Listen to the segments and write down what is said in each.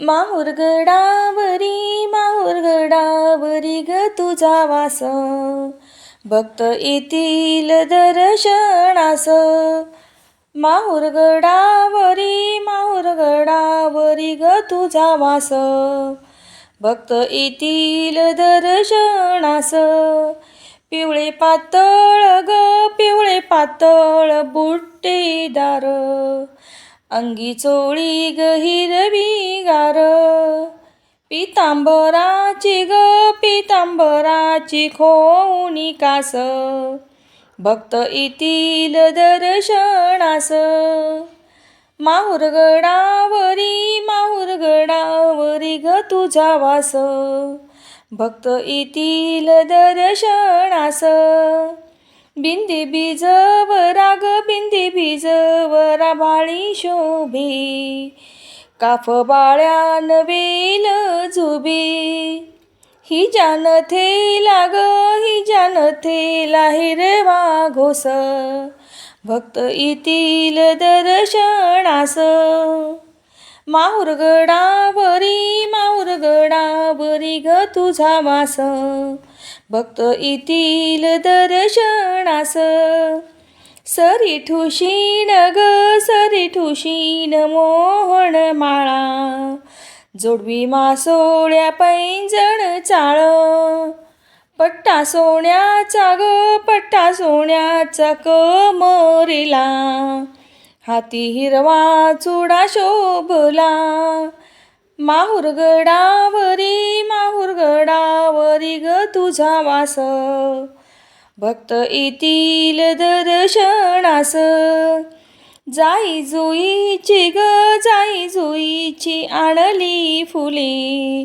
माहुरगडावरी माहुरगडावरी ग तुझा वास. भक्त येतील दर्शनास. माहुरगडावरी माहुरगडावरी ग तुझा वास. भक्त येतील दर्शनास. पिवळे पातळ ग पिवळे पातळ बुट्टेदार. अंगी चोळी ग हिरवी पितांबराची ग पितांबराची खोऊनी कास. भक्त येतील दर्शनास. माहुरगडावरी माहुरगडावरी ग तुझा वास. भक्त येतील दर्शनास. बिंदी बीजवरा ग बिंदी बीजवरा भाळी शोभी. काफ बाळ्या वेल झुबी. ही जान थेला ग ही जान थेला हिरवा घोस. भक्त येतील दर्शनास. माहुरगडावरी माहुरगडावरी ग तुझा वास. भक्त येतील दर्शनास. सरी ठुशीन ग सरी ठुशीन मोहन माळा. जोडवी मासोळ्या पैंजण चाळ. पट्टा सोन्याचा ग पट्टा सोन्याचा कमरेला. हाती हिरवा चुडा शोभला. माहुरगडावरी माहुरगडावरी ग तुझा वास. भक्त येतील दर्शनास. जाई जुईची ग जाई जुईची आणली फुले.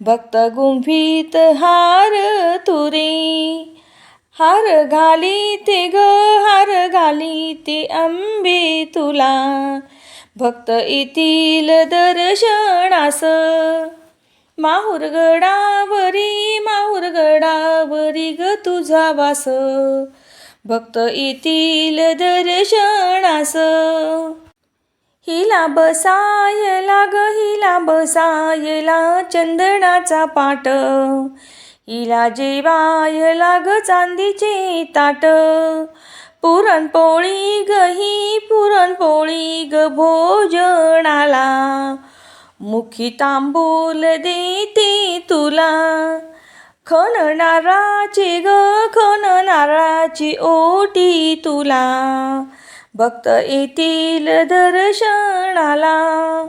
भक्त गुंफीत हार तुरे. हार घाली ते ग हार घाली ते आंबे तुला. भक्त येतील दर्शनास. माहुरगडावरी माहुरगडावरी ग तुझा वास. भक्त येतील दर्शनास. हिला बसायला ग हिला बसायला चंदनाचा पाट. हिला जेवायला ग चांदीचे ताट. पुरणपोळी ग ही पुरणपोळी ग भोजनाला. मुखी तांबूल देते तुला. खण नाराची ग खण नाराची ओटी तुला. भक्त येतील दर्शनाला.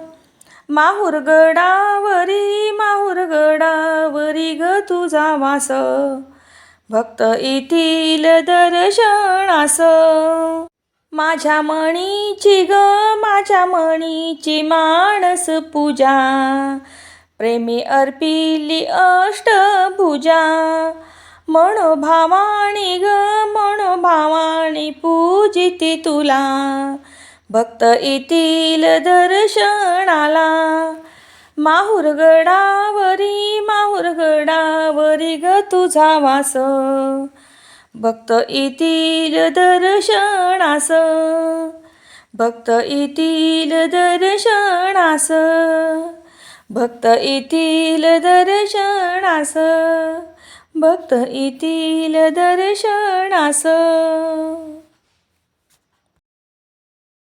माहुरगडावरी माहुरगडावरी ग तुझा वास. भक्त येतील दर्शनास. माझ्या मणीची ग माझ्या मणीची माणस पूजा. प्रेमी अर्पिली अष्टभुजा भावाणी ग म्हणून भावाणी पूजिती तुला. भक्त येतील दर्शनाला. माहुरगडावरी माहुरगडावरी ग तुझा वास. भक्त येतील दर्शनास. भक्त येतील दर्शनास. भक्त येतील दर्शनास. भक्त येतील दर्शनास.